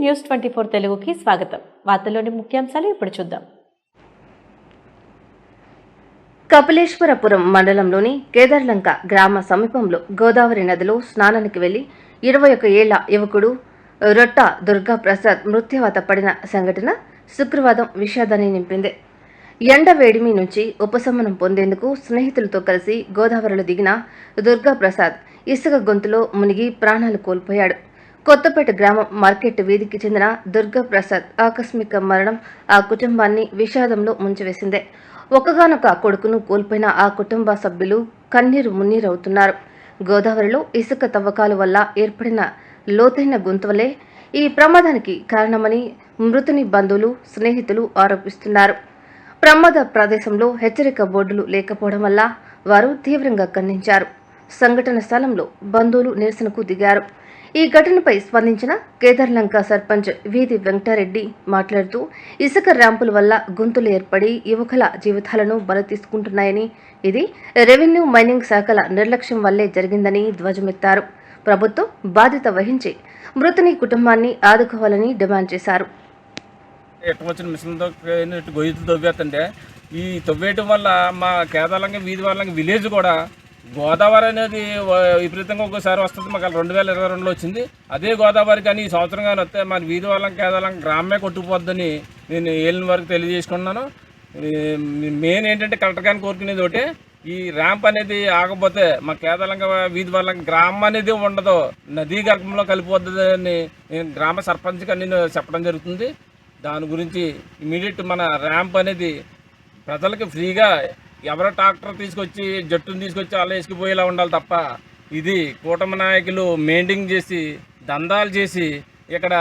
News twenty four తెలుగుకి స్వాగతం. వార్తల్లోని ముఖ్యాంశాలు ఇప్పుడు చూద్దాం. కపిలేశ్వరపురం మండలంలోని కేదార్లంక గ్రామ సమీపంలో గోదావరి నదిలో స్నానానికి వెళ్ళి ఇరవై ఒక ఏళ్ళ యువకుడు రొట్ట దుర్గా ప్రసాద్ మృత్యువాత పడిన సంఘటన శుక్రవారం విషాదాన్ని నింపింది. ఎండ వేడిమి నుంచి ఉపశమనం పొందేందుకు స్నేహితులతో కలిసి గోదావరిలో దిగిన దుర్గా ప్రసాద్ ఇసుక గొంతులో మునిగి ప్రాణాలు కోల్పోయాడు. కొత్తపేట గ్రామం మార్కెట్ వీధికి చెందిన దుర్గా ప్రసాద్ ఆకస్మిక మరణం ఆ కుటుంబాన్ని విషాదంలో ముంచివేసిందే. ఒకగానొక కొడుకును కోల్పోయిన ఆ కుటుంబ సభ్యులు కన్నీరు మున్నీరవుతున్నారు. గోదావరిలో ఇసుక తవ్వకాల వల్ల ఏర్పడిన లోతైన గుంతవలే ఈ ప్రమాదానికి కారణమని మృతుని బంధువులు స్నేహితులు ఆరోపిస్తున్నారు. ప్రమాద ప్రదేశంలో హెచ్చరిక బోర్డులు లేకపోవడం వల్ల వారు తీవ్రంగా ఖండించారు. సంఘటన స్థలంలో బంధువులు నిరసనకు దిగారు. ఈ ఘటనపై స్పందించిన కేదార్లంక సర్పంచ్ వీధి వెంకటారెడ్డి మాట్లాడుతూ ఇసుక ర్యాంపుల వల్ల గుంతులు ఏర్పడి యువకుల జీవితాలను బల తీసుకుంటున్నాయని ఇది రెవెన్యూ మైనింగ్ శాఖల నిర్లక్ష్యం వల్లే జరిగిందని ధ్వజమెత్తారు. ప్రభుత్వం బాధ్యత వహించి మృతుని కుటుంబాన్ని ఆదుకోవాలని డిమాండ్ చేశారు. మిషన్తో గొయ్యలు తవ్వేస్తుంటే ఈ తవ్వేయటం వల్ల మా కేదాలంగా వీధి వాళ్ళకి విలేజ్ కూడా గోదావరి అనేది విపరీతంగా ఒక్కోసారి వస్తుంది. మాకు అలా రెండు వేల ఇరవై రెండులో వచ్చింది. అదే గోదావరి కానీ ఈ సంవత్సరం కానీ వస్తే మన వీధి వాళ్ళం కేదాలం గ్రామమే కొట్టుకుపోద్దని నేను ఏళ్ళని వరకు తెలియజేసుకున్నాను మెయిన్ ఏంటంటే కలెక్టర్ గారిని కోరుకునేది ఒకటి ఈ ర్యాంప్ అనేది ఆగపోతే మా కేదాలంగా వీధి వాళ్ళకి గ్రామం అనేది ఉండదు. నదీ గర్భంలో కలిపోద్దని నేను గ్రామ సర్పంచ్గా నేను చెప్పడం జరుగుతుంది. దాని గురించి ఇమీడియట్ మన ర్యాంప్ అనేది ప్రజలకి ఫ్రీగా ఎవరో ట్రాక్టర్ తీసుకొచ్చి జట్టును తీసుకొచ్చి అలా వేసుకుపోయేలా ఉండాలి తప్ప ఇది కూటమి నాయకులు మెయింటైన్ చేసి దందాలు చేసి ఇక్కడ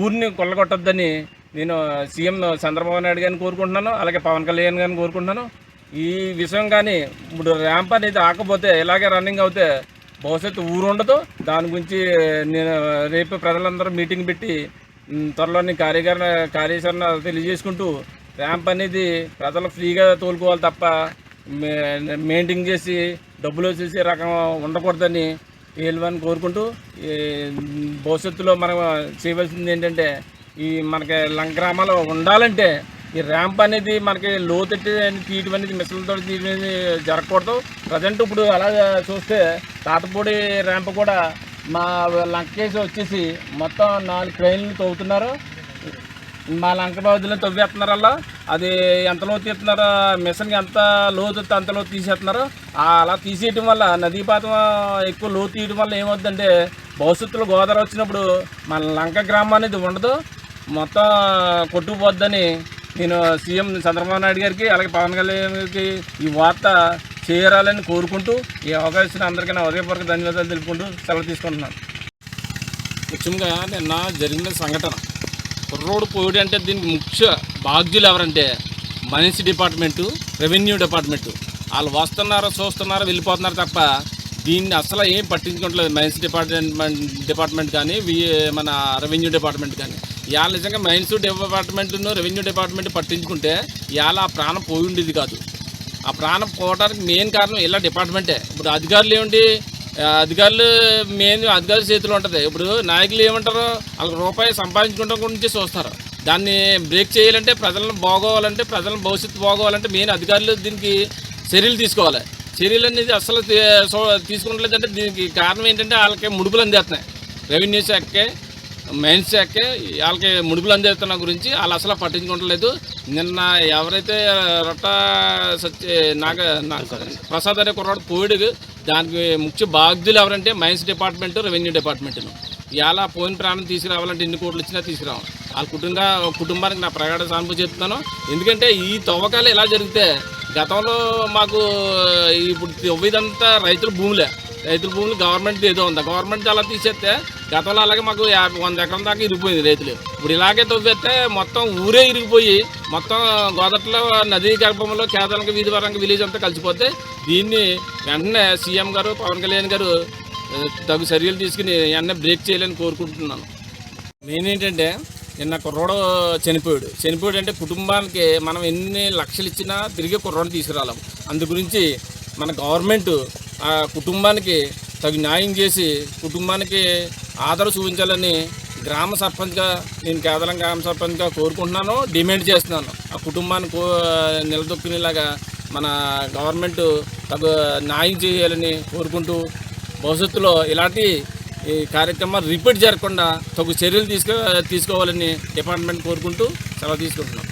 ఊరిని కొల్లగొట్టొద్దని నేను సీఎం చంద్రబాబు నాయుడు గారిని కోరుకుంటున్నాను అలాగే పవన్ కళ్యాణ్ గారిని కోరుకుంటున్నాను. ఈ విషయం కానీ ఇప్పుడు ర్యాంప్ అనేది ఆకపోతే ఇలాగే రన్నింగ్ అవుతే భవిష్యత్తు ఊరు ఉండదు దాని గురించి నేను రేపు ప్రజలందరూ మీటింగ్ పెట్టి త్వరలోని కార్యకరణ కార్యాచరణ తెలియజేసుకుంటూ ర్యాంప్ అనేది ప్రజలు ఫ్రీగా తోలుకోవాలి తప్ప మే- మెయింటైన్ చేసి డబ్బులు వచ్చేసి రకం ఉండకూడదని వీళ్ళని కోరుకుంటూ ఈ భవిష్యత్తులో మనం చేయవలసింది ఏంటంటే ఈ మనకి లంక గ్రామాలు ఉండాలంటే ఈ ర్యాంప్ అనేది మనకి లోతెట్టి తీయటం అనేది మిషన్లతో తీయటం అనేది జరగకూడదు. ప్రజెంట్ ఇప్పుడు అలా చూస్తే తాతపూడి ర్యాంప్ కూడా మా లంకేసి వచ్చేసి మొత్తం నాలుగు ట్రైన్లు తవ్వుతున్నారు. మా లంక రోజులని తవ్వేస్తున్నారు అలా అది ఎంత లోతు తీస్తున్నారో మిషన్కి ఎంత లోతు అంత లోతు తీసేస్తున్నారు. అలా తీసేయటం వల్ల నదీపాతం ఎక్కువ లోతు తీయడం వల్ల ఏమవుతుందంటే భవిష్యత్తులో గోదావరి వచ్చినప్పుడు మన లంక గ్రామం అనేది ఉండదు. మొత్తం కొట్టుకుపోద్దని నేను సీఎం చంద్రబాబు నాయుడు గారికి అలాగే పవన్ కళ్యాణ్కి ఈ వార్త చేరాలని కోరుకుంటూ ఈ అవకాశం అందరికీ నా హృదయపూర్వక ధన్యవాదాలు తెలుపుకుంటూ సెలవు తీసుకుంటున్నాను. ముఖ్యంగా నిన్న జరిగిన సంఘటన. కుర్రోడు పోయాడు అంటే దీనికి ముఖ్య బాధ్యులు ఎవరంటే మనిషి డిపార్ట్మెంటు రెవెన్యూ డిపార్ట్మెంటు. వాళ్ళు వస్తున్నారో చూస్తున్నారో వెళ్ళిపోతున్నారు తప్ప దీన్ని అసలు ఏం పట్టించుకోవట్లేదు మైన్స్ డిపార్ట్మెంట్ డిపార్ట్మెంట్ కానీ వి మన రెవెన్యూ డిపార్ట్మెంట్ కానీ. ఇవాళ నిజంగా మైన్స్ డిపార్ట్మెంట్ను రెవెన్యూ డిపార్ట్మెంట్ పట్టించుకుంటే ఇవాళ ఆ ప్రాణం పోయి ఉండేది కాదు. ఆ ప్రాణం పోవడానికి మెయిన్ కారణం ఇలా డిపార్ట్మెంటే. ఇప్పుడు అధికారులు ఏమిటి అధికారులు మెయిన్ అధికారుల చేతిలో ఉంటుంది. ఇప్పుడు నాయకులు ఏమంటారు వాళ్ళకి రూపాయి సంపాదించుకుంటాం గురించి చూస్తారు. దాన్ని బ్రేక్ చేయాలంటే ప్రజలను బాగోవాలంటే ప్రజలను భవిష్యత్తు బాగోవాలంటే మెయిన్ అధికారులు దీనికి చర్యలు తీసుకోవాలి. చర్యలు అనేది అసలు తీసుకుంటలేదంటే దీనికి కారణం ఏంటంటే వాళ్ళకి ముడుపులు అందేస్తున్నాయి. రెవెన్యూ శాఖకే మైన్స్ శాఖకే వాళ్ళకి ముడుపులు అందేస్తున్న గురించి వాళ్ళు అసలు పట్టించుకోవట్లేదు నిన్న ఎవరైతే రొట్ట సత్య నాగ నా- ప్రసాద్ అనే కుర్రాడు పోయాడు. దానికి ముఖ్య బాధ్యులు ఎవరంటే మైన్స్ డిపార్ట్మెంట్ రెవెన్యూ డిపార్ట్మెంట్ను ఇవాళ పోయిన ప్రాణం తీసుకురావాలంటే ఎన్ని కోట్లు ఇచ్చినా తీసుకురావాలి. వాళ్ళ కుటుంబ కుటుంబానికి నా ప్రగాఢ సానుభూతి చెప్తున్నాను. ఎందుకంటే ఈ తవ్వకాలు ఎలా జరిగితే గతంలో మాకు ఇప్పుడు తవ్విదంతా రైతుల భూములే. రైతుల భూములు గవర్నమెంట్ ఏదో ఉందా. గవర్నమెంట్ అలా తీసేస్తే గతంలో అలాగే మాకు యాభై వంద ఎకరం దాకా ఇరిగిపోయింది రైతులు. ఇప్పుడు ఇలాగే తవ్వేస్తే మొత్తం ఊరే ఇరిగిపోయి మొత్తం గోదట్లో నదీ గర్భంలో కేదాలంక వీధి వరంగ విలేజ్ అంతా కలిసిపోతే దీన్ని వెంటనే సీఎం గారు పవన్ కళ్యాణ్ గారు తగు చర్యలు తీసుకుని వెంటనే బ్రేక్ చేయాలని కోరుకుంటున్నాను. మెయిన్ ఏంటంటే నిన్న కుర్రోడు చనిపోయాడు. చనిపోయాడు అంటే కుటుంబానికి మనం ఎన్ని లక్షలు ఇచ్చినా తిరిగి కుర్రోడు తీసుకురాలేం అందు గురించి మన గవర్నమెంట్ ఆ కుటుంబానికి తగు న్యాయం చేసి కుటుంబానికి ఆదర చూపించాలని గ్రామ సర్పంచ్గా నేను కేవలం గ్రామ సర్పంచ్గా కోరుకుంటున్నాను డిమాండ్ చేస్తున్నాను. ఆ కుటుంబాన్ని కో నిలదొక్కునేలాగా మన గవర్నమెంట్ తగు న్యాయం చేయాలని కోరుకుంటూ భవిష్యత్తులో ఇలాంటి ఈ కార్యక్రమాలు రిపీట్ జరగకుండా తగు చర్యలు తీసుకో తీసుకోవాలని డిపార్ట్మెంట్ కోరుకుంటూ సెలవు తీసుకుంటున్నాం.